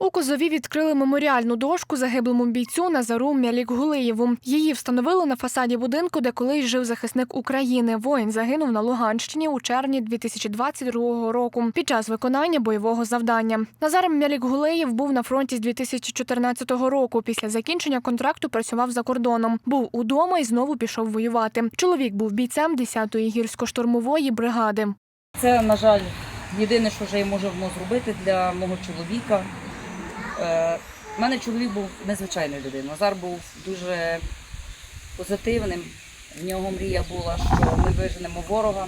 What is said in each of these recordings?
У Козові відкрили меморіальну дошку загиблому бійцю Назару Мялік-Гулиєву. Її встановили на фасаді будинку, де колись жив захисник України. Воїн загинув на Луганщині у червні 2022 року під час виконання бойового завдання. Назар Мялік-Гулиєв був на фронті з 2014 року. Після закінчення контракту працював за кордоном. Був удома і знову пішов воювати. Чоловік був бійцем 10-ї гірсько-штурмової бригади. Це, на жаль, єдине, що вже я можу зробити для мого чоловіка. Е, У мене чоловік був незвичайною людиною. Назар був дуже позитивним. В нього мрія була, що ми виженемо ворога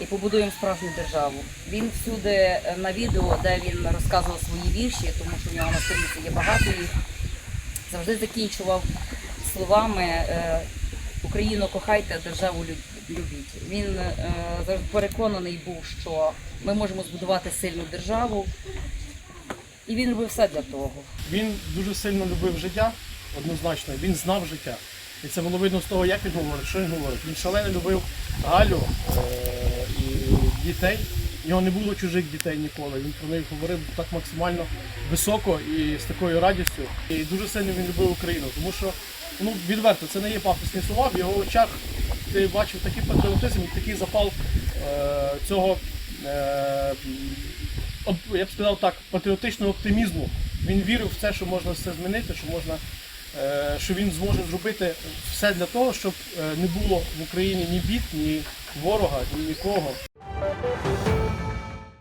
і побудуємо справжню державу. Він всюди е, на відео, де він розказував свої вірші, тому що в нього на сторінці є багато їх, завжди закінчував словами е, Україну кохайте, державу любіть. Він е, переконаний був, що ми можемо збудувати сильну державу, і він робив все для того. Він дуже сильно любив життя, однозначно. Він знав життя. І це було видно з того, як він говорить, що він говорить. Він шалено любив Галю е- і дітей. У нього не було чужих дітей ніколи. Він про них говорив так максимально високо і з такою радістю. І дуже сильно він любив Україну, тому що ну відверто це не є пафосні слова. В його очах ти бачив такий патріотизм і такий запал е- цього. Е- я б сказав так, патріотичного оптимізму. Він вірив в те, що можна все змінити, що можна, е, що він зможе зробити все для того, щоб е, не було в Україні ні бід, ні ворога, ні нікого.